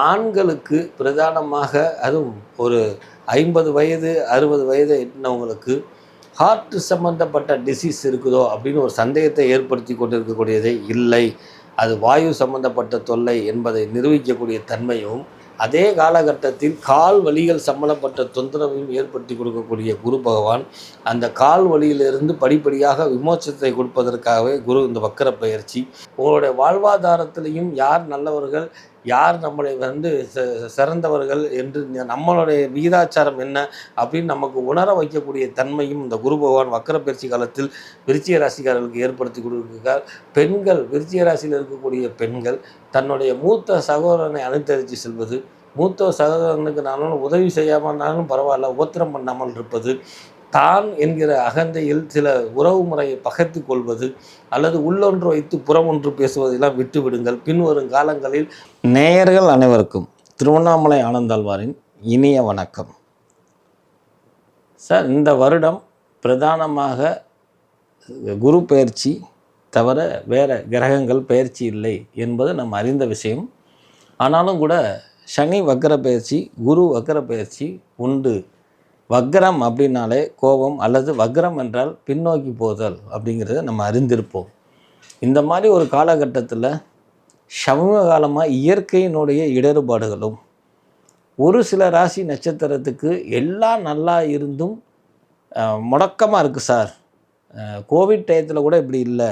ஆண்களுக்கு பிரதானமாக அதுவும் ஒரு ஐம்பது வயது அறுபது வயது எட்டினவங்களுக்கு ஹார்ட் சம்பந்தப்பட்ட டிசீஸ் இருக்குதோ அப்படின்னு ஒரு சந்தேகத்தை ஏற்படுத்தி கொண்டிருக்கக்கூடியதே இல்லை. அது வாயு சம்பந்தப்பட்ட தொல்லை என்பதை நிரூபிக்கக்கூடிய தன்மையும் அதே காலகட்டத்தில் கால் வலிகள் சம்பந்தப்பட்ட தொந்தரவையும் ஏற்படுத்தி கொடுக்கக்கூடிய குரு பகவான் அந்த கால் வழியிலிருந்து படிப்படியாக விமோச்சத்தை கொடுப்பதற்காகவே குரு இந்த வக்கர பயிற்சி. உங்களுடைய வாழ்வாதாரத்திலையும் யார் நல்லவர்கள் யார் நம்மளை வந்து ச- சிறந்தவர்கள் என்று நம்மளுடைய விகிதாச்சாரம் என்ன அப்படின்னு நமக்கு உணர வைக்கக்கூடிய தன்மையும் இந்த குரு பகவான் வக்கர பயிற்சி காலத்தில் விருச்சிய ராசிக்காரர்களுக்கு ஏற்படுத்தி கொடுக்கிறார் பெண்கள் விருச்சிய ராசியில் இருக்கக்கூடிய பெண்கள் தன்னுடைய மூத்த சகோதரனை அனுத்தரித்து செல்வது மூத்த சகோதரனுக்கு நானும் உதவி செய்யாமல்னாலும் பரவாயில்ல உபத்திரம் பண்ணாமல் இருப்பது தான் என்கிற அகந்தையில் சில உறவு முறையை பகைத்து கொள்வது அல்லது உள்ளொன்று வைத்து புறம் ஒன்று பேசுவதெல்லாம் விட்டுவிடுங்கள். பின்வரும் காலங்களில் நேயர்கள் அனைவருக்கும் திருவண்ணாமலை ஆனந்தாழ்வாரின் இனிய வணக்கம். சார் இந்த வருடம் பிரதானமாக குரு பயிற்சி தவிர வேறு கிரகங்கள் பயிற்சி இல்லை என்பது நம்ம அறிந்த விஷயம். ஆனாலும் கூட சனி வக்கர பயிற்சி குரு வக்கர பயிற்சி உண்டு. வக்ரம் அப்படின்னாலே கோபம் அல்லது வக்ரம் என்றால் பின்னோக்கி போதல் அப்படிங்கிறத நம்ம அறிந்திருப்போம். இந்த மாதிரி ஒரு காலகட்டத்தில் சமூக காலமாக இயற்கையினுடைய இடர்பாடுகளும் ஒரு சில ராசி நட்சத்திரத்துக்கு எல்லாம் நல்லா இருந்தும் முடக்கமாக இருக்குது சார். கோவிட் டயத்தில் கூட இப்படி இல்லை.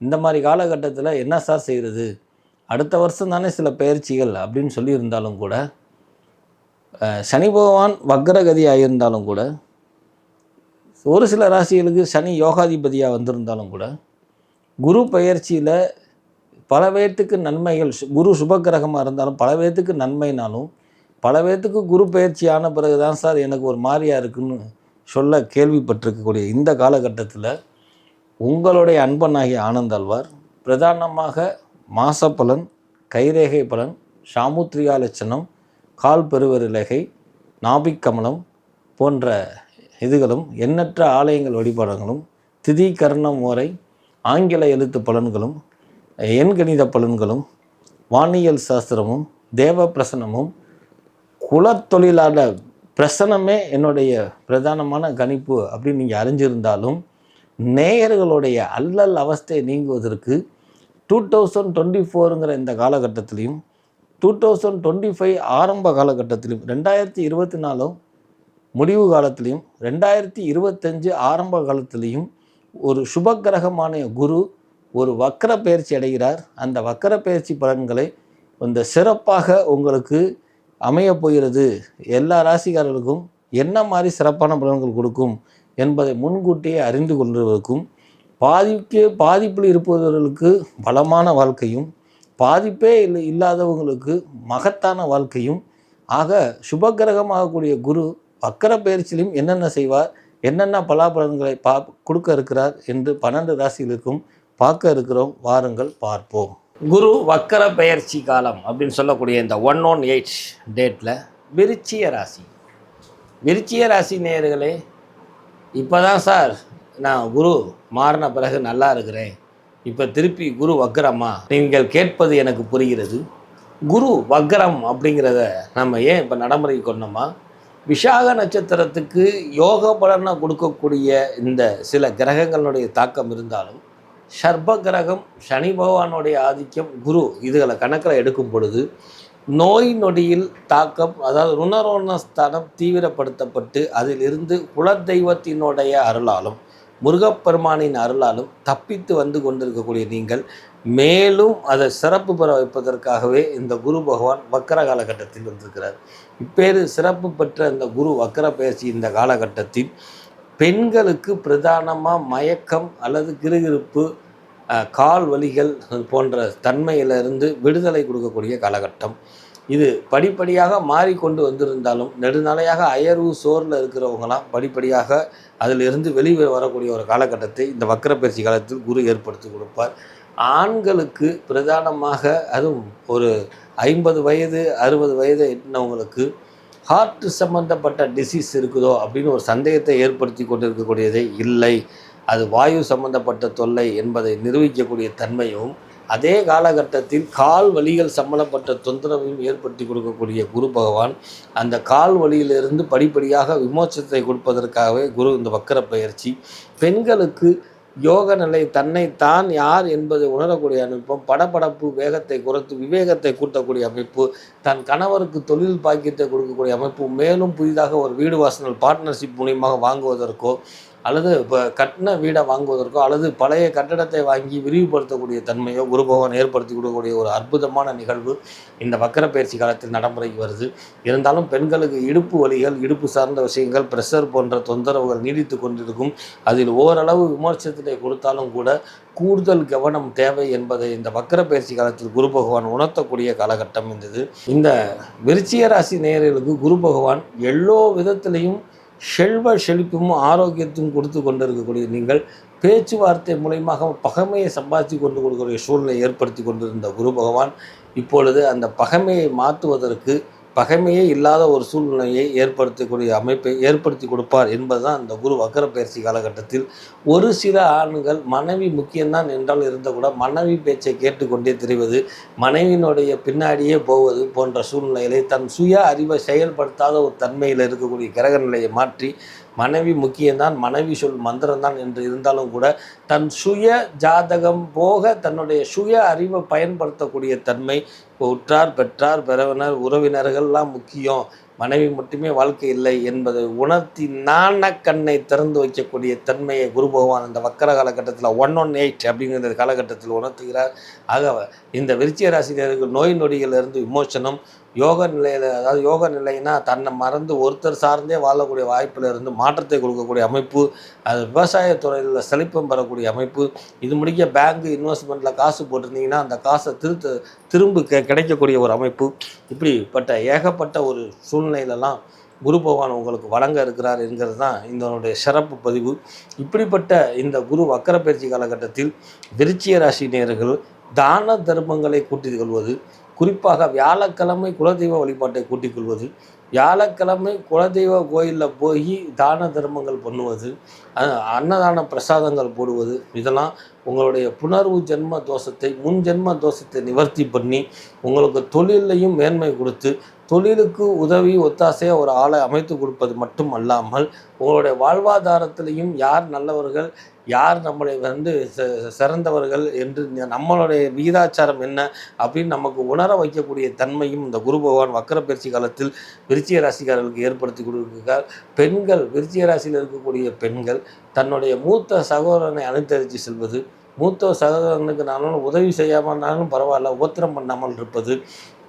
இந்த மாதிரி காலகட்டத்தில் என்ன சார் செய்கிறது அடுத்த வருஷம் தானே சில பயிற்சிகள் அப்படின்னு சொல்லியிருந்தாலும் கூட சனி பகவான் வக்ரகதியாக இருந்தாலும் கூட ஒரு சில ராசிகளுக்கு சனி யோகாதிபதியாக வந்திருந்தாலும் கூட குரு பயிற்சியில் பல பேர்த்துக்கு நன்மைகள் குரு சுபக்கிரகமாக இருந்தாலும் பல பேர்த்துக்கு நன்மைனாலும் பல பேர்த்துக்கு குரு பயிற்சி ஆன பிறகு தான் சார் எனக்கு ஒரு மாதிரியாக இருக்குன்னு சொல்ல கேள்விப்பட்டிருக்கக்கூடிய இந்த காலகட்டத்தில் உங்களுடைய அன்பனாகிய ஆனந்தாழ்வார் பிரதானமாக மாச பலன் கைரேகை பலன் சாமுத்ரிகா லட்சணம் கால் பெருவரிலகை நாபிக் கமலம் போன்ற இதுகளும் எண்ணற்ற ஆலயங்கள் வழிபாடுகளும் திதி கர்ணம் முறை ஆங்கில எழுத்து பலன்களும் எண்கணித பலன்களும் வானியல் சாஸ்திரமும் தேவ பிரசனமும் குலத்தொழிலாளர் பிரசனமே என்னுடைய பிரதானமான கணிப்பு அப்படின்னு நீங்கள் அறிஞ்சிருந்தாலும் நேயர்களுடைய அல்லல் அவஸ்தை நீங்குவதற்கு டூ தௌசண்ட் டுவெண்ட்டி ஃபோருங்கிற இந்த காலகட்டத்திலையும் டூ தௌசண்ட் டுவெண்ட்டி ஃபைவ் ஆரம்ப காலகட்டத்திலையும் ரெண்டாயிரத்தி இருபத்தி நாலும் முடிவு காலத்திலையும் ரெண்டாயிரத்தி இருபத்தஞ்சு ஆரம்ப காலத்திலையும் ஒரு சுபக்கிரகமான குரு ஒரு வக்கர பயிற்சி அடைகிறார். அந்த வக்கர பயிற்சி பலன்களை இந்த சிறப்பாக உங்களுக்கு அமையப் போகிறது. எல்லா ராசிக்காரர்களுக்கும் என்ன மாதிரி சிறப்பான பலன்கள் கொடுக்கும் என்பதை முன்கூட்டியே அறிந்து கொள்வதற்கும் பாதிக்கு பாதிப்பில் இருப்பவர்களுக்கு பலமான வாழ்க்கையும் பாதிப்பே இல்லை இல்லாதவங்களுக்கு மகத்தான வாழ்க்கையும் ஆக சுபக்கிரகமாகக்கூடிய குரு வக்கர பயிற்சியிலும் என்னென்ன செய்வார் என்னென்ன பலாபலன்களை பா கொடுக்க இருக்கிறார் என்று பன்னெண்டு ராசிகளுக்கும் பார்க்க இருக்கிறோம். வாருங்கள் பார்ப்போம். குரு வக்கர பெயர்ச்சி காலம் அப்படின்னு சொல்லக்கூடிய இந்த ஒன் ஒன் எயிட் டேட்டில் விருச்சிய ராசி. விருச்சிய ராசி நேயர்களே இப்போ தான் சார் நான் குரு மாறின பிறகு நல்லா இருக்கிறேன். இப்போ திருப்பி குரு வக்ரமா? நீங்கள் கேட்பது எனக்கு புரிகிறது. குரு வக்ரம் அப்படிங்கிறத நம்ம ஏன் இப்போ நடைமுறைக்கு கொண்டோமா? விஷாக நட்சத்திரத்துக்கு யோக பலனை கொடுக்கக்கூடிய இந்த சில கிரகங்களுடைய தாக்கம் இருந்தாலும் சர்ப கிரகம் சனி பகவானுடைய ஆதிக்கம் குரு இதுகளை கணக்கில் எடுக்கும் பொழுது நோய் நொடியில் தாக்கம் அதாவது ருணரோண ஸ்தானம் தீவிரப்படுத்தப்பட்டு அதிலிருந்து குலதெய்வத்தினுடைய அருளாலும் முருகப்பெருமானின் அருளாலும் தப்பித்து வந்து கொண்டிருக்கக்கூடிய நீங்கள் மேலும் அதை சிறப்பு பெற வைப்பதற்காகவே இந்த குரு பகவான் வக்கர காலகட்டத்தில் வந்திருக்கிறார். இப்பேறு சிறப்பு பெற்ற இந்த குரு வக்கர பயிற்சி இந்த காலகட்டத்தில் பெண்களுக்கு பிரதானமாக மயக்கம் அல்லது கிறுகிறுப்பு கால் வலிகள் போன்ற தன்மையிலிருந்து விடுதலை கொடுக்கக்கூடிய காலகட்டம். இது படிப்படியாக மாறிக்கொண்டு வந்திருந்தாலும் நெடுநாளையாக அயர்வு சோரில் இருக்கிறவங்களாம் படிப்படியாக அதிலிருந்து வெளியே வரக்கூடிய ஒரு காலகட்டத்தை இந்த வக்கரப்பயிற்சி காலத்தில் குரு ஏற்படுத்தி கொடுப்பார். ஆண்களுக்கு பிரதானமாக அதுவும் ஒரு ஐம்பது வயது அறுபது வயது எட்டினவங்களுக்கு ஹார்ட் சம்பந்தப்பட்ட டிசீஸ் இருக்குதோ அப்படின்னு ஒரு சந்தேகத்தை ஏற்படுத்தி கொண்டிருக்கக்கூடியதே இல்லை. அது வாயு சம்பந்தப்பட்ட தொல்லை என்பதை நிரூபிக்கக்கூடிய தன்மையும் அதே காலகட்டத்தில் கால் வலிகள் சம்பளப்பட்ட தொந்தரவையும் ஏற்படுத்தி கொடுக்கக்கூடிய குரு பகவான் அந்த கால் வலியிலிருந்து படிப்படியாக விமோச்சத்தை கொடுப்பதற்காகவே குரு இந்த வக்கர பயிற்சி. பெண்களுக்கு யோக நிலை தன்னை தான் யார் என்பதை உணரக்கூடிய அமைப்பும் படப்படப்பு வேகத்தை குறைத்து விவேகத்தை கூட்டக்கூடிய அமைப்பு தன் கணவருக்கு தொழில் பாக்கியத்தை கொடுக்கக்கூடிய அமைப்பு மேலும் புதிதாக ஒரு வீடு வாசனல் பார்ட்னர்ஷிப் மூலியமாக வாங்குவதற்கோ அல்லது இப்போ கட்டின வீடை வாங்குவதற்கோ அல்லது பழைய கட்டடத்தை வாங்கி விரிவுபடுத்தக்கூடிய தன்மையோ குரு பகவான் ஏற்படுத்தி கொடுக்கக்கூடிய ஒரு அற்புதமான நிகழ்வு இந்த வக்கர பயிற்சி காலத்தில் நடைமுறைக்கு வருது. இருந்தாலும் பெண்களுக்கு இடுப்பு வலிகள் இடுப்பு சார்ந்த விஷயங்கள் ப்ரெஷர் போன்ற தொந்தரவுகள் நீடித்து கொண்டிருக்கும். அதில் ஓரளவு விமர்சனத்தை கொடுத்தாலும் கூட கூடுதல் கவனம் தேவை என்பதை இந்த வக்கர பயிற்சி காலத்தில் குரு பகவான் உணர்த்தக்கூடிய காலகட்டம் இருந்தது இந்த விருச்சிய ராசி நேயர்களுக்கு குரு பகவான் எல்லோ விதத்திலையும் செல்வ செழிப்பும் ஆரோக்கியத்தையும் கொடுத்து கொண்டிருக்கக்கூடிய நீங்கள் பேச்சுவார்த்தை மூலயமாக பகமையை சம்பாதித்து கொண்டு கொடுக்கக்கூடிய சூழ்நிலை ஏற்படுத்தி கொண்டிருந்த குரு பகவான் இப்பொழுது அந்த பகைமையை மாற்றுவதற்கு பகைமையே இல்லாத ஒரு சூழ்நிலையை ஏற்படுத்தக்கூடிய அமைப்பை ஏற்படுத்தி கொடுப்பார் என்பதுதான் அந்த குரு வக்கர பயிற்சி காலகட்டத்தில். ஒரு சில ஆண்கள் மனைவி முக்கியம்தான் என்றால் இருந்த கூட மனைவி பேச்சை கேட்டுக்கொண்டே தெரிவது மனைவியினுடைய பின்னாடியே போவது போன்ற சூழ்நிலைகளை தன் சுய அறிவை செயல்படுத்தாத ஒரு தன்மையில் இருக்கக்கூடிய கிரக நிலையை மாற்றி மனைவி முக்கியம்தான் மனைவி சொல் மந்திரம்தான் என்று இருந்தாலும் கூட தன் சுய ஜாதகம் போக தன்னுடைய சுய அறிவை பயன்படுத்தக்கூடிய தன்மை இப்போ உற்றார் பெற்றார் பிறவினர் உறவினர்கள்லாம் முக்கியம். மனைவி மட்டுமே வாழ்க்கை இல்லை என்பதை உணர்த்தி நாணக்கண்ணை திறந்து வைக்கக்கூடிய தன்மையை குரு பகவான் இந்த வக்கர காலகட்டத்தில் ஒன் ஒன் எயிட் அப்படிங்கிற காலகட்டத்தில் உணர்த்துகிறார். ஆக இந்த விருச்சிய ராசினியர்கள் நோய் நொடிகளிலிருந்து விமோசனம் யோக நிலையில் அதாவது யோக நிலைனா தன்னை மறந்து ஒருத்தர் சார்ந்தே வாழக்கூடிய வாய்ப்பில் இருந்து மாற்றத்தை கொடுக்கக்கூடிய அமைப்பு அது விவசாயத்துறையில் செழிப்பம் பெறக்கூடிய அமைப்பு. இது முடிக்க பேங்க் இன்வெஸ்ட்மெண்ட்டில் காசு போட்டிருந்தீங்கன்னா அந்த காசை திருத்த திரும்ப கெ கிடைக்கக்கூடிய ஒரு அமைப்பு. இப்படிப்பட்ட ஏகப்பட்ட ஒரு சூழ்நிலையிலலாம் குரு பகவான் உங்களுக்கு வழங்க இருக்கிறார் என்கிறது தான் இதனுடைய சிறப்பு பதிவு. இப்படிப்பட்ட இந்த குரு வக்கர பயிற்சி காலகட்டத்தில் விருச்சிய ராசி நேர்கள் தான தர்மங்களை கூட்டிக் கொள்வது குறிப்பாக வியாழக்கிழமை குலதெய்வ வழிபாட்டை கூட்டிக் கொள்வது வியாழக்கிழமை குலதெய்வ கோயிலில் போய் தான தர்மங்கள் பண்ணுவது அன்னதான பிரசாதங்கள் போடுவது இதெல்லாம் உங்களுடைய புணர்வு ஜென்ம தோஷத்தை முன் ஜென்ம தோஷத்தை நிவர்த்தி பண்ணி உங்களுக்கு தொழிலையும் மேன்மை கொடுத்து தொழிலுக்கு உதவி ஒத்தாசையாக ஒரு ஆளை அமைத்து கொடுப்பது மட்டும் அல்லாமல் உங்களுடைய வாழ்வாதாரத்திலையும் யார் நல்லவர்கள் யார் நம்மளை வந்து ச- சிறந்தவர்கள் என்று நம்மளுடைய விகிதாச்சாரம் என்ன அப்படின்னு நமக்கு உணர வைக்கக்கூடிய தன்மையும் இந்த குரு பகவான் வக்கர பயிற்சி காலத்தில் விருச்சிய ராசிக்காரர்களுக்கு ஏற்படுத்தி கொடுக்கிறார் பெண்கள் விருச்சிய ராசியில் இருக்கக்கூடிய பெண்கள் தன்னுடைய மூத்த சகோதரனை அனுத்தரித்து செல்வது மூத்த சகோதரனுக்கு நானும் உதவி இருந்தாலும் பரவாயில்ல உபத்திரம் பண்ணாமல் இருப்பது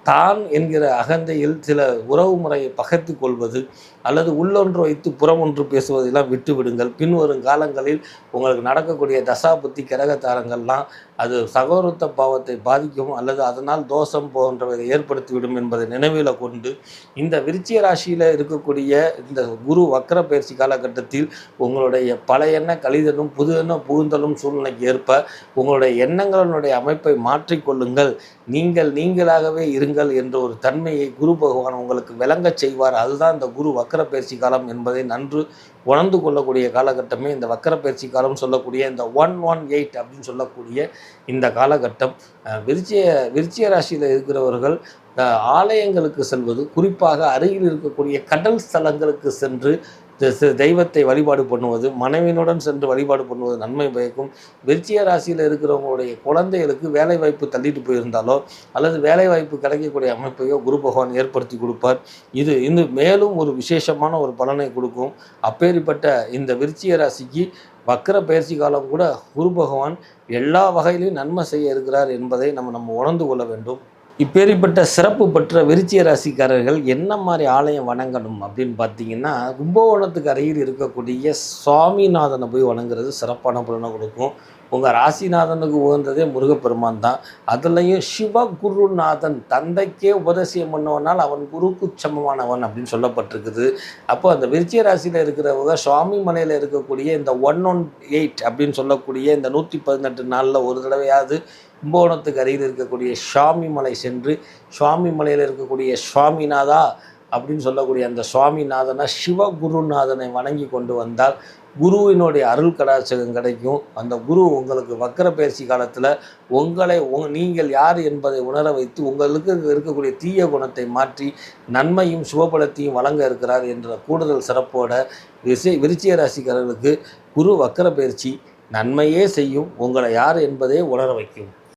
தான் என்கிற அகந்தையில் சில உறவு முறையை பகைத்து கொள்வது அல்லது உள்ளொன்று வைத்து புறமொன்று பேசுவதெல்லாம் விட்டு விடுங்கள் பின்வரும் காலங்களில் உங்களுக்கு நடக்கக்கூடிய தசாபுத்தி கிரகத்தாரங்கள்லாம் அது சகோதரத்த பாவத்தை பாதிக்கும் அல்லது அதனால் தோஷம் போன்றவை ஏற்படுத்திவிடும் என்பதை நினைவில் கொண்டு இந்த விருச்சிய ராசியில் இருக்கக்கூடிய இந்த குரு வக்கர பயிற்சி காலகட்டத்தில் உங்களுடைய பழைய எண்ண கழிதலும் புது எண்ண புகுந்தலும் சூழ்நிலைக்கு ஏற்ப உங்களுடைய எண்ணங்களினுடைய அமைப்பை மாற்றிக்கொள்ளுங்கள் நீங்கள் நீங்களாகவே இருங்கள் என்ற ஒரு தன்மையை குரு பகவான் உங்களுக்கு விளங்கச் செய்வார். அதுதான் இந்த குரு வக்கர பயிற்சி காலம் என்பதை நன்று உணர்ந்து கொள்ளக்கூடிய காலகட்டமே இந்த வக்கர பயிற்சி காலம் சொல்லக்கூடிய இந்த ஒன் ஒன் எயிட் அப்படின்னு சொல்லக்கூடிய இந்த காலகட்டம். அஹ், விருச்சிய ராசியில் இருக்கிறவர்கள் அஹ், ஆலயங்களுக்கு செல்வது குறிப்பாக அருகில் இருக்கக்கூடிய கடல் ஸ்தலங்களுக்கு சென்று தெய்வத்தை வழிபாடு பண்ணுவது மனைவியினுடன் சென்று வழிபாடு பண்ணுவது நன்மை பயக்கும். விருச்சிய ராசியில் இருக்கிறவங்களுடைய குழந்தைகளுக்கு வேலை வாய்ப்பு தள்ளிட்டு போயிருந்தாலோ அல்லது வேலை வாய்ப்பு கிடைக்கக்கூடிய அமைப்பையோ குரு பகவான் ஏற்படுத்தி கொடுப்பார். இது இன்னும் மேலும் ஒரு விசேஷமான ஒரு பலனை கொடுக்கும். அப்பேற்பட்ட இந்த விருச்சிய ராசிக்கு வக்கர பயிற்சி காலம் கூட குரு பகவான் எல்லா வகையிலையும் நன்மை செய்ய இருக்கிறார் என்பதை நம்ம நம்ம உணர்ந்து கொள்ள வேண்டும். இப்பேற்பட்ட சிறப்பு பெற்ற விருச்சிய ராசிக்காரர்கள் என்ன மாதிரி ஆலயம் வணங்கணும் அப்படின்னு பார்த்தீங்கன்னா கும்பகோணத்துக்கு அருகில் இருக்கக்கூடிய சுவாமிநாதனை போய் வணங்குறது சிறப்பான பலனை கொடுக்கும். உங்கள் ராசிநாதனுக்கு உகந்ததே முருகப்பெருமான் தான். அதுலேயும் சிவகுருநாதன் தந்தைக்கே உபதேசியம் பண்ணவனால் அவன் குருக்கு சமமானவன் அப்படின்னு சொல்லப்பட்டிருக்குது. அப்போ அந்த விருச்சிய ராசியில் இருக்கிறவங்க சுவாமி மலையில் இருக்கக்கூடிய இந்த ஒன் ஒன் எயிட் அப்படின்னு சொல்லக்கூடிய இந்த நூற்றி பதினெட்டு நாளில் ஒரு தடவையாவது கும்பகோணத்துக்கு அருகில் இருக்கக்கூடிய சுவாமி மலை சென்று சுவாமி மலையில் இருக்கக்கூடிய சுவாமிநாதா அப்படின்னு சொல்லக்கூடிய அந்த சுவாமிநாதனை சிவகுருநாதனை வணங்கி கொண்டு வந்தால் குருவினுடைய அருள் கடாட்சகம் கிடைக்கும். அந்த குரு உங்களுக்கு வக்கர பயிற்சி காலத்தில் உங்களை உங் நீங்கள் யார் என்பதை உணர வைத்து உங்களுக்கு இருக்கக்கூடிய தீய குணத்தை மாற்றி நன்மையும் சுபபலத்தையும் வழங்க இருக்கிறார் என்ற கூடுதல் சிறப்போட விசை விருச்சிய ராசிக்காரர்களுக்கு குரு வக்கர பயிற்சி நன்மையே செய்யும். உங்களை யார் என்பதே உணர வைக்கும்.